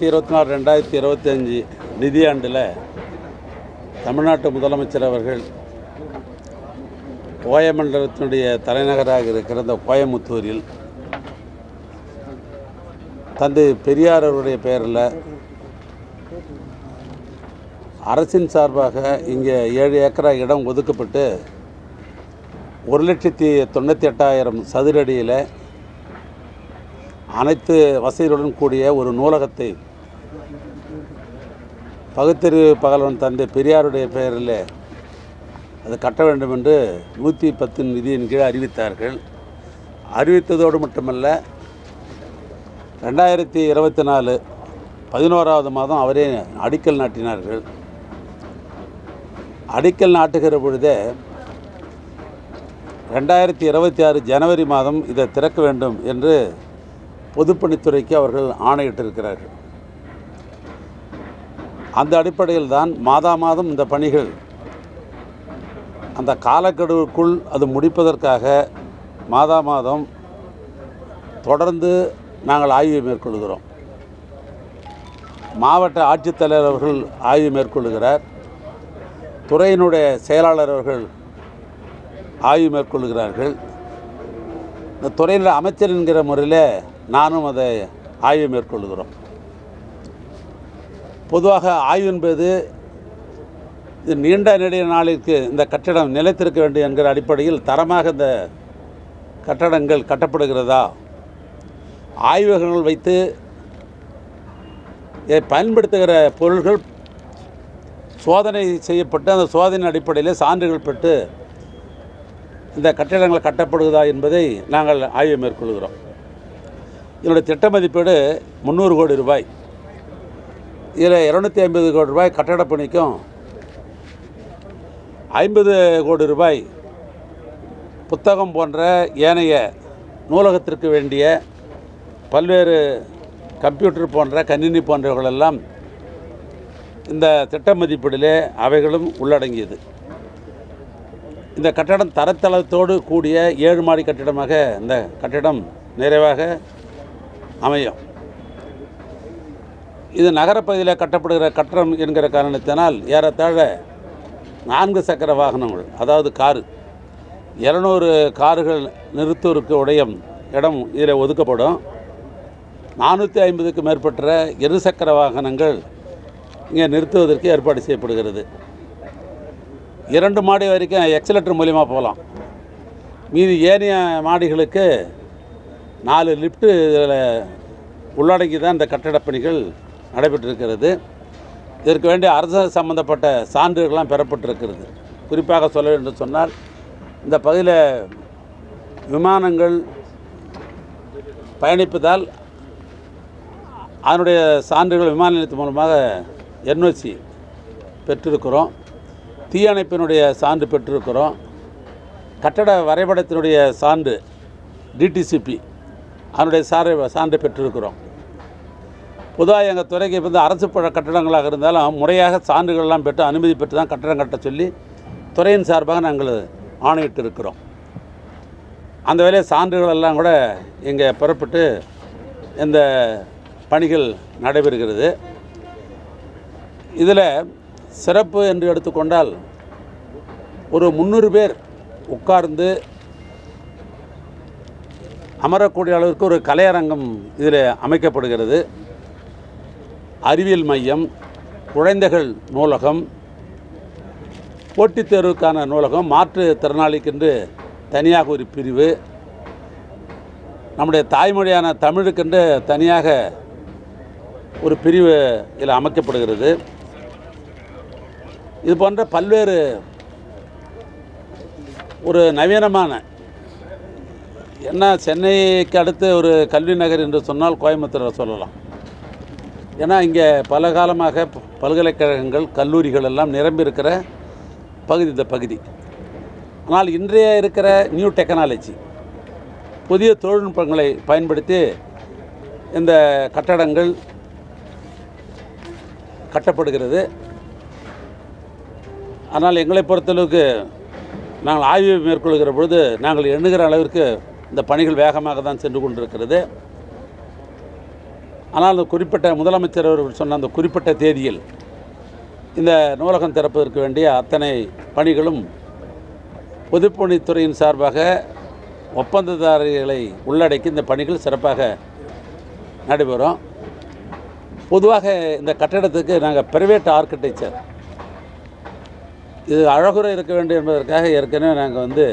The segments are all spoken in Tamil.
ரெண்டாயிரத்தி இருபத்தி நாலு ரெண்டாயிரத்தி இருபத்தஞ்சி நிதியாண்டில் தமிழ்நாட்டு முதலமைச்சர் அவர்கள் கோயமண்டலத்தினுடைய தலைநகராக இருக்கிற இந்த கோயமுத்தூரில் தந்தை பெரியார் அவருடைய பெயரில் அரசின் சார்பாக இங்கே ஏழு ஏக்கரா இடம் ஒதுக்கப்பட்டு ஒரு லட்சத்தி தொண்ணூற்றி எட்டாயிரம் சதுரடியில் அனைத்து வசதிகளுடன் கூடிய ஒரு நூலகத்தை பகுத்தறிவு பகலவன் தந்தை பெரியாருடைய பெயரில் அது கட்ட வேண்டும் என்று நூற்றி பத்து விதியின் கீழ் அறிவித்தார்கள். அறிவித்ததோடு மட்டுமல்ல ரெண்டாயிரத்தி இருபத்தி நாலு பதினோராவது மாதம் அவரே அடிக்கல் நாட்டினார்கள். அடிக்கல் நாட்டுகிற பொழுதே ரெண்டாயிரத்தி இருபத்தி ஆறு ஜனவரி மாதம் இதை திறக்க வேண்டும் என்று பொதுப்பணித்துறைக்கு அவர்கள் ஆணையிட்டிருக்கிறார்கள். அந்த அடிப்படையில் தான் மாதா மாதம் இந்த பணிகள். அந்த காலக்கெடுவுக்குள் அது முடிப்பதற்காக மாதா மாதம் தொடர்ந்து நாங்கள் ஆய்வு மேற்கொள்கிறோம். மாவட்ட ஆட்சித்தலைவர் அவர்கள் ஆய்வு மேற்கொள்கிறார். துறையினுடைய செயலாளர் அவர்கள் ஆய்வு மேற்கொள்கிறார்கள். இந்த துறையில் அமைச்சர் என்கிற முறையில் நானும் அதை ஆய்வு மேற்கொள்கிறோம். பொதுவாக ஆய்வு என்பது இது நீண்ட நெடிய நாளிற்கு இந்த கட்டடம் நிலைத்திருக்க வேண்டும் என்கிற அடிப்படையில் தரமாக இந்த கட்டடங்கள் கட்டப்படுகிறதா? ஆய்வகங்கள் வைத்து இதை பயன்படுத்துகிற பொருள்கள் சோதனை செய்யப்பட்டு அந்த சோதனை அடிப்படையில் சான்றுகள் பெற்று இந்த கட்டிடங்கள் கட்டப்படுகிறதா என்பதை நாங்கள் ஆய்வு மேற்கொள்கிறோம். இதனுடைய திட்ட மதிப்பீடு முந்நூறு கோடி ரூபாய். இதில் இரநூத்தி ஐம்பது கோடி ரூபாய் கட்டடப் பணிக்கும் ஐம்பது கோடி ரூபாய் புத்தகம் போன்ற ஏனைய நூலகத்திற்கு வேண்டிய பல்வேறு கம்ப்யூட்டர் போன்ற கணினி போன்றவைகளெல்லாம் இந்த திட்ட மதிப்பீடிலே அவைகளும் உள்ளடங்கியது. இந்த கட்டடம் தரத்தளத்தோடு கூடிய ஏழு மாடி கட்டிடமாக இந்த கட்டிடம் நிறைவாக அமையும். இது நகரப்பகுதியில் கட்டப்படுகிற கட்டணம் என்கிற காரணத்தினால் ஏறத்தாழ நான்கு சக்கர வாகனங்கள் அதாவது காரு. இரநூறு கார்கள் நிறுத்துவதற்கு உடைய இடம் இதில் ஒதுக்கப்படும். நானூற்றி ஐம்பதுக்கு மேற்பட்ட இருசக்கர வாகனங்கள் இங்கே நிறுத்துவதற்கு ஏற்பாடு செய்யப்படுகிறது. இரண்டு மாடி வரைக்கும் எக்ஸலேட்டர் மூலிமா போகலாம். மீதி ஏனைய மாடிகளுக்கு நாலு லிஃப்ட்டு இதில் உள்ளடங்கி தான் இந்த கட்டடப் பணிகள் நடைபெற்றிருக்கிறது. இதற்கு வேண்டிய அரசு சம்பந்தப்பட்ட சான்றுகள்லாம் பெறப்பட்டிருக்கிறது. குறிப்பாக சொல்ல வேண்டும் சொன்னால் இந்த பகுதியில் விமானங்கள் பயணிப்பதால் அதனுடைய சான்றுகள் விமான நிலையத்தின் மூலமாக என்ஓசி பெற்றிருக்கிறோம். தீயணைப்பினுடைய சான்று பெற்றிருக்கிறோம். கட்டட வரைபடத்தினுடைய சான்று டிடிசிபி அதனுடைய சாரை சான்று பெற்றிருக்கிறோம். பொதுவாக எங்கள் துறைக்கு வந்து அரசு கட்டடங்களாக இருந்தாலும் முறையாக சான்றுகள்லாம் பெற்று அனுமதி பெற்று தான் கட்டடம் கட்ட சொல்லி துறையின் சார்பாக நாங்கள் ஆணையிட்டு இருக்கிறோம் அந்த வேலையை சான்றுகள் எல்லாம் கூட இங்கே புறப்பட்டு இந்த பணிகள் நடைபெறுகிறது. இதில் சிறப்பு என்று எடுத்துக்கொண்டால் ஒரு முந்நூறு பேர் உட்கார்ந்து அமரக்கூடிய அளவிற்கு ஒரு கலையரங்கம் இதில் அமைக்கப்படுகிறது. அறிவியல் மையம் குழந்தைகள் நூலகம் போட்டித் தேர்வுக்கான நூலகம் மாற்றுத்திறனாளிக்கென்று தனியாக ஒரு பிரிவு நம்முடைய தாய்மொழியான தமிழுக்கென்று தனியாக ஒரு பிரிவு இதில் அமைக்கப்படுகிறது. இது போன்ற பல்வேறு ஒரு நவீனமான என்ன சென்னைக்கு அடுத்து ஒரு கல்வி நகர் என்று சொன்னால் கோயம்புத்தூரை சொல்லலாம். ஏன்னா இங்கே பல காலமாக பல்கலைக்கழகங்கள் கல்லூரிகள் எல்லாம் நிரம்பியிருக்கிற பகுதி இந்த பகுதி. ஆனால் இன்றைய இருக்கிற நியூ டெக்னாலஜி புதிய தொழில்நுட்பங்களை பயன்படுத்தி இந்த கட்டடங்கள் கட்டப்படுகிறது. ஆனால் எங்களை பொறுத்தளவுக்கு நாங்கள் ஆய்வு மேற்கொள்கிற பொழுது நாங்கள் எண்ணுகிற அளவிற்கு இந்த பணிகள் வேகமாக தான் சென்று கொண்டிருக்கிறது. ஆனால் அந்த குறிப்பிட்ட முதலமைச்சர் அவர்கள் சொன்ன அந்த குறிப்பிட்ட தேதியில் இந்த நூலகம் திறப்பதற்கு வேண்டிய அத்தனை பணிகளும் பொதுப்பணித்துறையின் சார்பாக ஒப்பந்ததாரர்களை உள்ளடக்கி இந்த பணிகள் சிறப்பாக நடைபெறும். பொதுவாக இந்த கட்டடத்துக்கு நாங்கள் பிரைவேட் ஆர்கிடெக்சர் இது அழகுற இருக்க வேண்டும் என்பதற்காக ஏற்கனவே நாங்கள் வந்து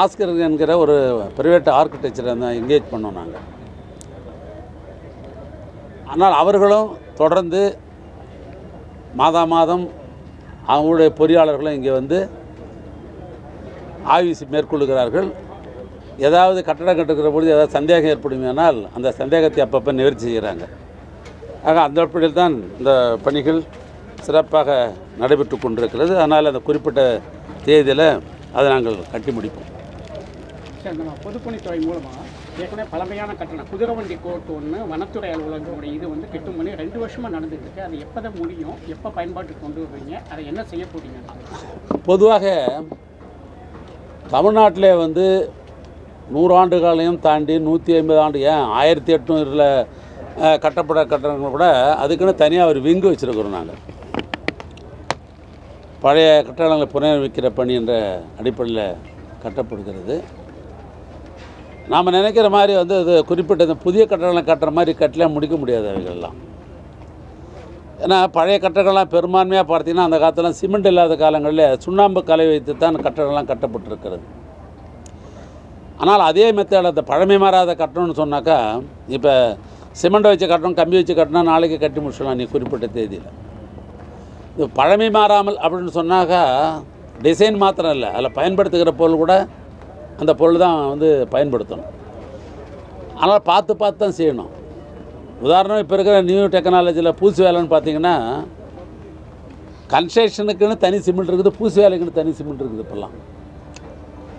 ஆஸ்கர் என்கிற ஒரு பிரைவேட் ஆர்கிடெக்சரை தான் என்கேஜ் பண்ணோம் நாங்கள் ஆனால் அவர்களும் தொடர்ந்து மாதா மாதம் அவங்களுடைய பொறியாளர்களும் இங்கே வந்து ஆய்வு மேற்கொள்கிறார்கள் ஏதாவது கட்டடம் கட்டுக்கிற பொழுது ஏதாவது சந்தேகம் ஏற்படுமானால் அந்த சந்தேகத்தை அப்பப்போ நிவர்த்தி செய்கிறாங்க. ஆக அந்த அடிப்படையில் தான் இந்த பணிகள் சிறப்பாக நடைபெற்று கொண்டிருக்கிறது. அதனால் அந்த குறிப்பிட்ட தேதியில் அதை நாங்கள் கட்டி முடிப்போம். பொதுப்பணித்துறை மூலமாக ஏற்கனவே பழமையான கட்டணம். குதிரவண்டி கோர்ட் ஒன்று வனத்துறை அலுவலகங்களுடைய இது வந்து கெட்டு பண்ணி ரெண்டு வருஷமாக நடந்துட்டு இருக்கு அது எப்போ தான் முடியும்? எப்போ பயன்பாட்டுக்கு கொண்டு வருவீங்க? அதை என்ன செய்ய போறீங்க? பொதுவாக தமிழ்நாட்டில் வந்து நூறாண்டு காலையும் தாண்டி நூற்றி ஐம்பது ஆண்டு ஏன் ஆயிரத்தி எட்நூறில் கட்டப்பட கட்டணங்கள் கூட அதுக்குன்னு தனியாக ஒரு விங்கு வச்சுருக்குறோம் நாங்கள் பழைய கட்டடங்களை புனரமைக்கிற பணி என்ற அடிப்படையில் கட்டப்படுகிறது. நாம் நினைக்கிற மாதிரி வந்து அது குறிப்பிட்ட இந்த புதிய கட்டடங்களை கட்டுற மாதிரி கட்டலாம் முடிக்க முடியாது அவைகள்லாம் ஏன்னா பழைய கட்டடங்கள்லாம் பெரும்பான்மையாக பார்த்தீங்கன்னா அந்த காலத்தில் சிமெண்ட் இல்லாத காலங்களில் சுண்ணாம்பு கலை வைத்து தான் கட்டடங்கள்லாம் கட்டப்பட்டிருக்கிறது. ஆனால் அதே மெத்தட் அந்த பழமை மாறாத கட்டணம்னு சொன்னாக்கா இப்போ சிமெண்ட் வச்சு கட்டணும் கம்பி வச்சு கட்டணும் நாளைக்கு கட்டி முடிச்சிடலாம் நீ குறிப்பிட்ட தேதியில். இது பழமை மாறாமல் அப்படின்னு சொன்னாக்கா டிசைன் மாத்திரம் இல்லை. அதில் பயன்படுத்துகிற பொருள் கூட அந்த பொருள் தான் வந்து பயன்படுத்தணும். ஆனால் பார்த்து பார்த்து தான் செய்யணும். உதாரணம் இப்போ இருக்கிற நியூ டெக்னாலஜியில் பூசி வேலைன்னு பார்த்தீங்கன்னா கன்ஸ்ட்ரக்ஷனுக்குன்னு தனி சிமெண்ட் இருக்குது பூசி வேலைக்குன்னு தனி சிமெண்ட் இருக்குது இப்போல்லாம்.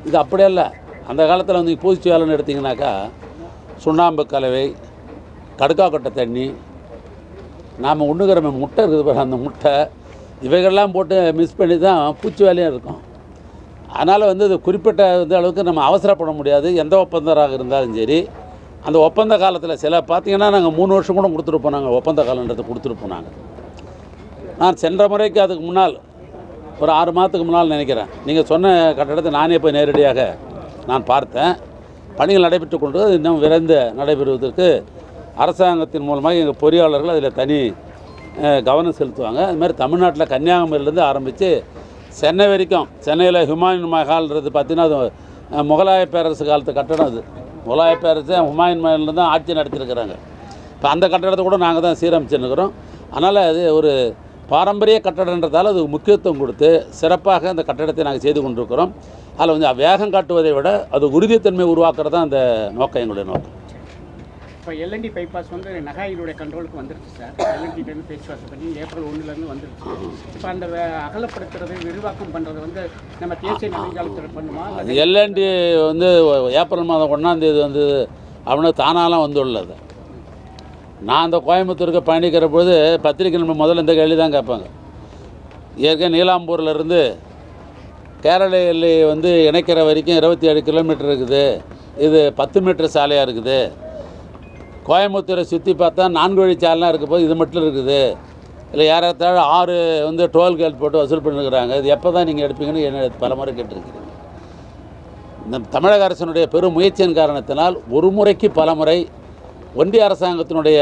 இது அப்படியே இல்லை அந்த காலத்தில் வந்து பூசி வேலைன்னு எடுத்திங்கனாக்கா சுண்ணாம்பு கலவை கடுக்காக்கொட்டை தண்ணி நாம் உண்ணுகிற முட்டை இருக்குது பாரு அந்த முட்டை இவைகள்லாம் போட்டு மிஸ் பண்ணி தான் பூச்சி வேலையும் இருக்கும். அதனால் வந்து இது குறிப்பிட்ட வந்து அளவுக்கு நம்ம அவசரப்பட முடியாது. எந்த ஒப்பந்தராக இருந்தாலும் சரி அந்த ஒப்பந்த காலத்தில் சில பார்த்தீங்கன்னா நாங்கள் மூணு வருஷம் கூட கொடுத்துருப்போம் நாங்கள் ஒப்பந்த காலன்றது கொடுத்துருப்போம் நாங்கள் நான் சென்ற முறைக்கு அதுக்கு முன்னால் ஒரு ஆறு மாதத்துக்கு முன்னால் நினைக்கிறேன். நீங்கள் சொன்ன கட்டடத்தை நானே போய் நேரடியாக நான் பார்த்தேன். பணிகள் நடைபெற்று கொண்டு இன்னும் விரைந்து நடைபெறுவதற்கு அரசாங்கத்தின் மூலமாக எங்கள் பொறியாளர்கள் அதில் தனி கவனம் செலுத்துவாங்க. அதுமாதிரி தமிழ்நாட்டில் கன்னியாகுமரியிலேருந்து ஆரம்பித்து சென்னை வரைக்கும் சென்னையில் ஹுமாயூன் மஹால்ன்றது பார்த்தீங்கன்னா அது முகலாய பேரரசு காலத்து கட்டடம் அது. முகலாய பேரரசு ஹுமாயூன் மஹாலில் தான் ஆட்சி நடத்திருக்கிறாங்க இப்போ அந்த கட்டடத்தை கூட நாங்கள் தான் சீரமைச்சுருக்கிறோம் அதனால் அது ஒரு பாரம்பரிய கட்டடன்றதால் அது முக்கியத்துவம் கொடுத்து சிறப்பாக அந்த கட்டடத்தை நாங்கள் செய்து கொண்டிருக்கிறோம். அதில் வந்து வேகம் காட்டுவதை விட அது உறுதித்தன்மை உருவாக்குறது தான் அந்த நோக்கம் எங்களுடைய நோக்கம். இப்போ எல்என்டி பைபாஸ் வந்து நகாயினுடைய கண்ட்ரோலுக்கு வந்துருச்சு சார் எல்என்டிலேருந்து பேச்சுவார்த்தை பண்ணி ஏப்ரல் ஒன்றுலேருந்து வந்துருச்சு. இப்போ அந்த அகலப்படுத்துறது விரிவாக்கம் பண்ணுறது வந்து நம்ம தேசிய நெடுஞ்சாலைத்துறை பண்ணுமா? அது எல்என்டி வந்து ஏப்ரல் மாதம் ஒன்றாந்தேதி வந்து அவனுக்கு தானாலாம் வந்துள்ளது நான் அந்த கோயம்புத்தூருக்கு பயணிக்கிற பொழுது பத்திரிக்கை நம்ம முதல்ல இந்த கேள்வி தான் கேட்பாங்க. ஏற்கனவே நீலாம்பூர்ல இருந்து கேரள எல்லை வந்து இணைக்கிற வரைக்கும் இருபத்தி ஏழு கிலோமீட்டர் இருக்குது. இது பத்து மீட்டர் சாலையாக இருக்குது. கோயம்புத்தூரை சுற்றி பார்த்தா நான்கு வழி இருக்க போது இது மட்டும் இருக்குது. இல்லை ஏறத்தாழ ஆறு வந்து டோல்கேட் போட்டு வசூல் பண்ணிருக்கிறாங்க. இது எப்போ தான் நீங்கள் எடுப்பீங்கன்னு என்ன பல முறை கேட்டிருக்கிறீங்க. இந்த தமிழக அரசினுடைய பெரும் முயற்சியின் காரணத்தினால் ஒரு முறைக்கு பல முறை ஒன்றிய அரசாங்கத்தினுடைய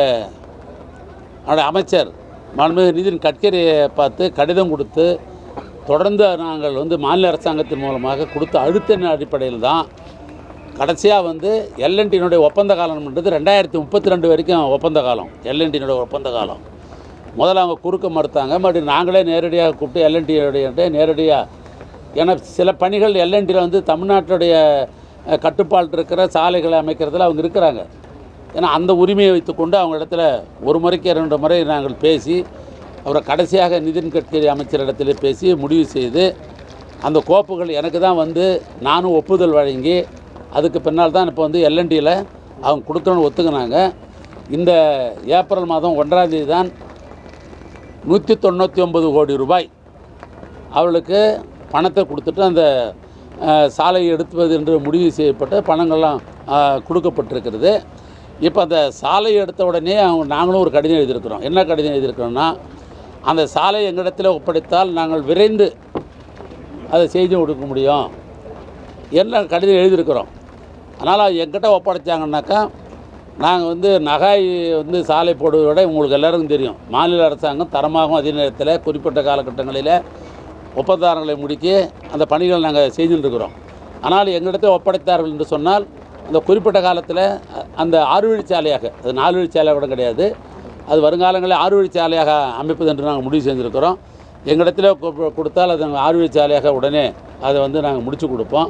அமைச்சர் மாண்புமிகு நிதின் கட்கரியை பார்த்து கடிதம் கொடுத்து தொடர்ந்து நாங்கள் வந்து மாநில அரசாங்கத்தின் மூலமாக கொடுத்த அழுத்த அடிப்படையில் தான் கடைசியாக வந்து எல்என்டினுடைய ஒப்பந்த காலம்ன்றது ரெண்டாயிரத்தி முப்பத்தி ரெண்டு வரைக்கும் ஒப்பந்த காலம். எல்என்டினுடைய ஒப்பந்த காலம். முதல்ல அவங்க குறுக்க மறுத்தாங்க. மறுபடியும் நாங்களே நேரடியாக கூப்பிட்டு எல்என்டியுடைய நேரடியாக ஏன்னா சில பணிகள் எல்என்டியில் வந்து தமிழ்நாட்டுடைய கட்டுப்பாட்டில் இருக்கிற சாலைகளை அமைக்கிறதுல அவங்க இருக்கிறாங்க. ஏன்னா அந்த உரிமையை வைத்துக்கொண்டு அவங்க இடத்துல ஒரு முறைக்கு இரண்டு முறை நாங்கள் பேசி அவரை கடைசியாக நிதின் கட்கரி இடத்துல பேசி முடிவு செய்து அந்த கோப்புகள் எனக்கு தான் வந்து நானும் ஒப்புதல் வழங்கி அதுக்கு பின்னால் தான் இப்போ வந்து எல்என்டியில் அவங்க கொடுக்கணும்னு ஒத்துக்கினாங்க. இந்த ஏப்ரல் மாதம் ஒன்றாம் தேதி தான் நூற்றி தொண்ணூற்றி ஒன்பது கோடி ரூபாய் அவளுக்கு பணத்தை கொடுத்துட்டு அந்த சாலையை எடுத்துவது என்று முடிவு செய்யப்பட்டு பணங்கள்லாம் கொடுக்கப்பட்டிருக்கிறது. இப்போ அந்த சாலையை எடுத்த உடனே அவங்க நாங்களும் ஒரு கடிதம் எழுதியிருக்கிறோம். என்ன கடிதம் எழுதியிருக்கிறோம்னா அந்த சாலை எங்களிடத்தில் ஒப்படைத்தால் நாங்கள் விரைந்து அதை செய்து கொடுக்க முடியும். என்ன கடிதம் எழுதியிருக்கிறோம்? அதனால் எங்கிட்ட ஒப்படைச்சாங்கன்னாக்கா நாங்கள் வந்து நகாய் வந்து சாலை போடுவதை விட உங்களுக்கு எல்லாருக்கும் தெரியும். மாநில அரசாங்கம் தரமாகவும் அதே நேரத்தில் குறிப்பிட்ட காலகட்டங்களில் ஒப்பந்தாரங்களை முடிக்க அந்த பணிகளை நாங்கள் செய்துட்டு இருக்கிறோம் ஆனால் எங்களிடத்தை ஒப்படைத்தார்கள் என்று சொன்னால் அந்த குறிப்பிட்ட காலத்தில் அந்த ஆறு வழிச்சாலையாக அது நாலு வழிச்சாலையாக கூட கிடையாது. அது வருங்காலங்களில் ஆறு வழிச்சாலையாக அமைப்பது என்று நாங்கள் முடிவு செஞ்சுருக்கிறோம் எங்களிடத்தில் கொடுத்தால் அது நாங்கள் ஆறு வழிச்சாலையாக உடனே அதை வந்து நாங்கள் முடித்து கொடுப்போம்.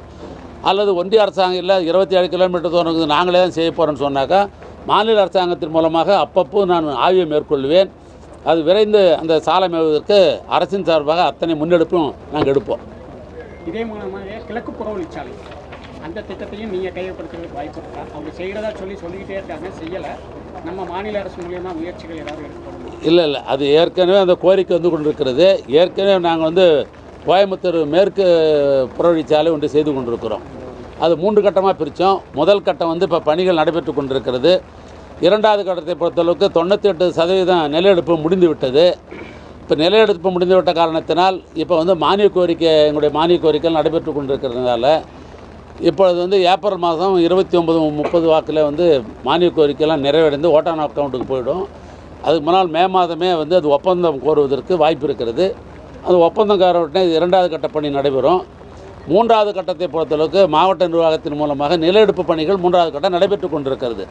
அல்லது ஒன்றிய அரசாங்கம் இல்லை இருபத்தி ஏழு கிலோமீட்டர் தூரம் நாங்களே தான் செய்ய போகிறோன்னு சொன்னாக்கா மாநில அரசாங்கத்தின் மூலமாக அப்பப்போ நான் ஆய்வை மேற்கொள்வேன். அது விரைந்து அந்த சாலை மேவதற்கு அரசின் சார்பாக அத்தனை முன்னெடுப்பும் நாங்கள் எடுப்போம். இதே மூலமாக கிழக்கு புறவழிச்சாலை அந்த திட்டத்தையும் நீங்கள் கையப்படுத்துறதுக்கு வாய்ப்பு இருக்கா? அவங்க செய்கிறதா சொல்லி சொல்லிக்கிட்டே இருக்காங்க செய்யலை. நம்ம மாநில அரசு மூலியமா முயற்சிகள் ஏதாவது எடுக்கப்படும் இல்லை இல்லை. அது ஏற்கனவே அந்த கோரிக்கை வந்து கொண்டிருக்கிறது. ஏற்கனவே நாங்கள் வந்து கோயம்புத்தூர் மேற்கு புறவழிச்சாலை ஒன்று செய்து கொண்டிருக்கிறோம். அது மூன்று கட்டமாக பிரித்தோம் முதல் கட்டம் வந்து இப்போ பணிகள் நடைபெற்று கொண்டிருக்கிறது. இரண்டாவது கட்டத்தை பொறுத்தளவுக்கு தொண்ணூற்றி எட்டு சதவீதம் நிலையெடுப்பு முடிந்து விட்டது. இப்போ நிலையெடுப்பு முடிந்து விட்ட காரணத்தினால் இப்போ வந்து மானிய கோரிக்கை எங்களுடைய மானிய கோரிக்கைகள் நடைபெற்று கொண்டிருக்கிறதுனால இப்பொழுது வந்து ஏப்ரல் மாதம் இருபத்தி ஒம்பது முப்பது வாக்கில் வந்து மானிய கோரிக்கைலாம் நிறைவடைந்து ஓட்டான் அக்கௌண்ட்டுக்கு போயிடும். அதுக்கு முன்னால் மே மாதமே வந்து அது ஒப்பந்தம் கோருவதற்கு வாய்ப்பு இருக்கிறது. அது ஒப்பந்தக்கார உடனே இரண்டாவது கட்ட பணி நடைபெறும். மூன்றாவது கட்டத்தை பொறுத்தளவுக்கு மாவட்ட நிர்வாகத்தின் மூலமாக நிலஎடுப்பு பணிகள் மூன்றாவது கட்டம் நடைபெற்று கொண்டிருக்கிறது.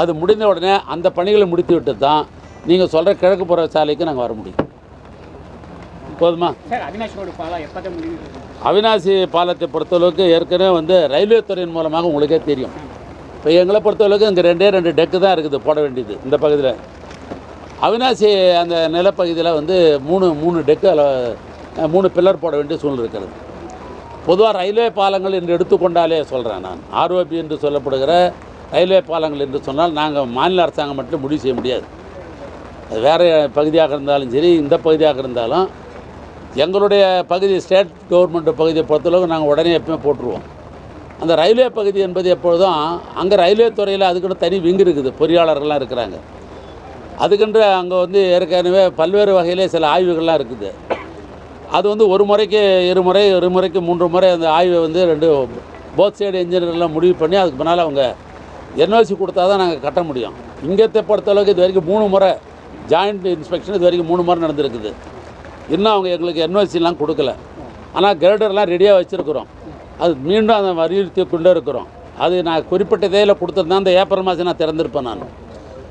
அது முடிந்த உடனே அந்த பணிகளை முடித்துவிட்டு தான் நீங்கள் சொல்கிற கிழக்கு புற சாலைக்கு நாங்கள் வர முடியும். போதுமா? அவினாசி பாலத்தை பொறுத்தளவுக்கு ஏற்கனவே வந்து ரயில்வே துறையின் மூலமாக உங்களுக்கே தெரியும். இப்போ எங்களை பொறுத்தளவுக்கு இங்கே ரெண்டே ரெண்டு டெக்கு தான் இருக்குது போட வேண்டியது இந்த பகுதியில். அவினாசி அந்த நிலப்பகுதியில் வந்து மூணு மூணு டெக்கு அதில் மூணு பில்லர் போட வேண்டிய சூழ்நிலை இருக்கிறது. பொதுவாக ரயில்வே பாலங்கள் என்று எடுத்துக்கொண்டாலே சொல்கிறேன் நான். ஆர்ஓபி என்று சொல்லப்படுகிற ரயில்வே பாலங்கள் என்று சொன்னால் நாங்கள் மாநில அரசாங்கம் மட்டும் முடிவு செய்ய முடியாது. அது வேறு பகுதியாக இருந்தாலும் சரி இந்த பகுதியாக இருந்தாலும் எங்களுடைய பகுதி ஸ்டேட் கவர்மெண்ட் பகுதியை பொறுத்தளவுக்கு நாங்கள் உடனே எப்பவுமே போட்டுருவோம். அந்த ரயில்வே பகுதி என்பது எப்பொழுதும் அங்கே ரயில்வே துறையில் அதுக்குன்னு தனி விங்கு இருக்குது பொறியாளர்கள்லாம் இருக்கிறாங்க. அதுக்கென்று அங்கே வந்து ஏற்கனவே பல்வேறு வகையிலே சில ஆய்வுகள்லாம் இருக்குது. அது வந்து ஒரு முறைக்கு இருமுறை ஒரு முறைக்கு மூன்று முறை அந்த ஆய்வை வந்து ரெண்டு போத் சைடு இன்ஜினியர்லாம் முடிவு பண்ணி அதுக்கு முன்னால் அவங்க என்ஓசி கொடுத்தா தான் நாங்கள் கட்ட முடியும். இங்கத்தை பொறுத்தளவுக்கு இது வரைக்கும் மூணு முறை ஜாயிண்ட் இன்ஸ்பெக்ஷன் இது வரைக்கும் மூணு முறை நடந்திருக்குது. இன்னும் அவங்க எங்களுக்கு என்ஓசிலாம் கொடுக்கல. ஆனால் கிரேடர்லாம் ரெடியாக வச்சுருக்குறோம். அது மீண்டும் அதை வலியுறுத்தி கொண்டே இருக்கிறோம். அது நான் குறிப்பிட்ட தேதியில் கொடுத்துருந்தா அந்த ஏப்ரல் மாதம் நான் திறந்திருப்பேன் நான்.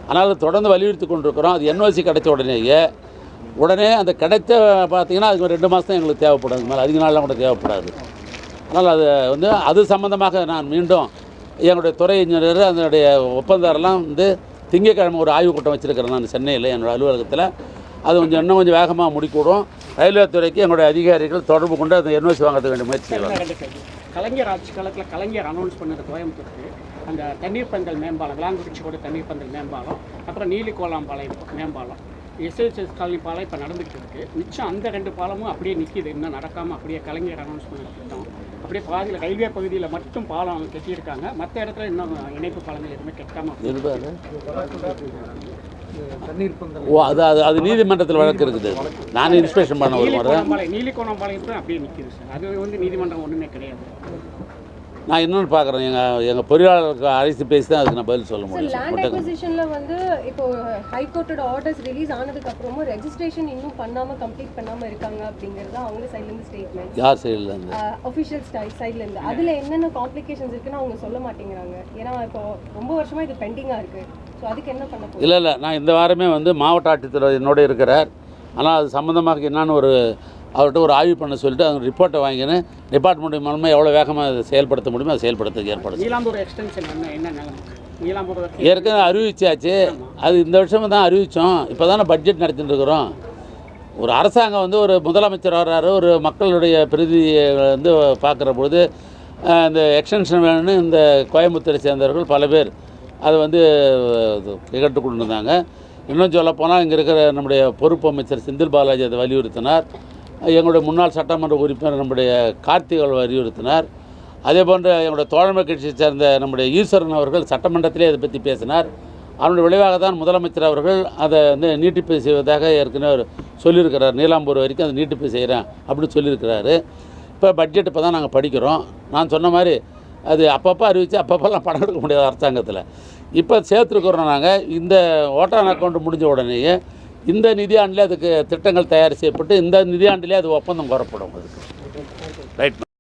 ஆனால் தொடர்ந்து வலியுறுத்தி கொண்டிருக்கிறோம். அது என்ஓசி கிடைச்ச உடனேயே. உடனே அந்த கிடைச்ச பார்த்தீங்கன்னா அதுக்கு ரெண்டு மாதம் எங்களுக்கு தேவைப்படும். மேலே அதிக நாள்லாம் கூட தேவைப்படாது. அதனால் அது வந்து அது சம்மந்தமாக நான் மீண்டும் எங்களுடைய துறை இன்ஜினியர் அதனுடைய ஒப்பந்தாரெல்லாம் வந்து திங்கட்கிழமை ஒரு ஆய்வுக் கூட்டம் வச்சுருக்கிறேன் நான் சென்னையில் என்னோடய அலுவலகத்தில். அது கொஞ்சம் இன்னும் கொஞ்சம் வேகமாக முடிக்கூடும். ரயில்வே துறைக்கு எங்களுடைய அதிகாரிகள் தொடர்பு கொண்டு அந்த என்ஓசி வாங்கிறதுக்கு வேண்டிய முயற்சி செய்வாங்க கலைஞர் ஆட்சி காலத்தில் கலைஞர் அனௌன்ஸ் பண்ணது கோயம்புத்தூருக்கு. அந்த தண்ணீர் பந்தல் மேம்பாலம் விளாங்குறிச்சி கூட தண்ணீர் பந்தல் மேம்பாலம் அப்புறம் நீலிக்கோலாம்பாளையம் மேம்பாலம் எஸ்எஸ்எஸ் காலனி பாலம் இப்போ நடந்துகிட்டு இருக்கு மிச்சம் அந்த ரெண்டு பாலமும் அப்படியே நிற்கிது இன்னும் நடக்காமல் அப்படியே கலைஞர் அனௌன்ஸ் பண்ண திட்டம் அப்படியே பாதியில் ரயில்வே பகுதியில் மட்டும் பாலம் கட்டியிருக்காங்க. மற்ற இடத்துல இன்னும் இணைப்பு பாலங்கள் எதுவுமே கட்டாமல் ஓ அது அது அது நீதிமன்றத்தில் வழக்கு இருக்குது. நான் இன்ஸ்பெக்ஷன் பண்ண ஒரு முறை நீலிக்கோணம்பாளையம் நீலிக்கோணம்பாளையத்தில் அப்படியே நிற்கிது சார். அது வந்து நீதிமன்றம் ஒன்றுமே கிடையாது. நான் இன்னொன்று பார்க்குறேன். எங்கள் எங்கள் பொறியாளருக்கு அழைத்து பேசி தான் அதுக்கு நான் பதில் சொல்ல முடியும். லேண்ட் அக்விசிஷன்ல வந்து இப்போ ஹைகோர்ட்டோட ஆர்டர்ஸ் ரிலீஸ் ஆனதுக்கு அப்புறமும் ரெஜிஸ்ட்ரேஷன் இன்னும் பண்ணாம கம்ப்ளீட் பண்ணாம இருக்காங்க அப்படிங்கிறது அவங்க சைடுல இருந்து ஸ்டேட்மெண்ட் யார் சைடில் இருந்து? அஃபிஷியல் சைடுல இருந்து. அதுல என்னென்ன காம்ப்ளிகேஷன்ஸ் இருக்குன்னு அவங்க சொல்ல மாட்டேங்கிறாங்க. ஏன்னா இப்போ ரொம்ப வருஷமா இது பெண்டிங்கா இருக்கு. ஸோ அதுக்கு என்ன பண்ண போகுது இல்லை இல்லை. நான் இந்த வாரமே வந்து மாவட்ட ஆட்சித்தலைவர் என்னோட இருக்கிறார். ஆனால் அது சம்மந்தமாக என்னன்னு ஒரு அவர்கிட்ட ஒரு ஆய்வு பண்ண சொல்லிட்டு அந்த ரிப்போர்ட்டை வாங்கின்னு டிபார்ட்மெண்ட் மூலமாக எவ்வளோ வேகமாக அதை செயல்படுத்த முடியுமோ அதை செயல்படுத்துறதுக்கு ஏற்பாடு ஏற்கனவே அறிவிச்சாச்சு. அது இந்த வருஷம் தான் அறிவித்தோம் இப்போ தானே பட்ஜெட் நடத்திட்டு இருக்கிறோம். ஒரு அரசாங்கம் வந்து ஒரு முதலமைச்சர் வர்றாரு. ஒரு மக்களுடைய பிரதியை வந்து பார்க்குற பொழுது இந்த எக்ஸ்டென்ஷன் வேணும்னு இந்த கோயம்புத்தூரை சேர்ந்தவர்கள் பல பேர் அதை வந்து நிகழ்த்து கொண்டு இருந்தாங்க இன்னும் சொல்லப்போனால் இங்கே இருக்கிற நம்முடைய பொறுப்பு அமைச்சர் செந்தில் பாலாஜி அதை வலியுறுத்தினார். எங்களுடைய முன்னாள் சட்டமன்ற உறுப்பினர் நம்முடைய கார்த்திகள் வலியுறுத்தினார். அதே போன்று எங்களுடைய தோழமை கட்சியை சேர்ந்த நம்முடைய ஈஸ்வரன் அவர்கள் சட்டமன்றத்திலே அதை பற்றி பேசினார். அதனுடைய விளைவாக தான் முதலமைச்சர் அவர்கள் அதை வந்து நீட்டிப்பு செய்வதாக ஏற்கனவே சொல்லியிருக்கிறார். நீலாம்பூர் வரைக்கும் அதை நீட்டிப்பு செய்கிறேன் அப்படின்னு சொல்லியிருக்கிறாரு. இப்போ பட்ஜெட் இப்போ தான் நாங்கள் படிக்கிறோம். நான் சொன்ன மாதிரி அது அப்பப்போ அறிவித்து அப்பப்போலாம் பணம் எடுக்க முடியாது அரசாங்கத்தில். இப்போ சேர்த்துருக்குறோம் நாங்கள் இந்த ஓட்டான் அக்கௌண்ட் முடிஞ்ச உடனேயே இந்த நிதியாண்டிலே அதுக்கு திட்டங்கள் தயார் செய்யப்பட்டு இந்த நிதியாண்டிலே அது ஒப்பந்தம் கோரப்படும் அதுக்கு ரைட்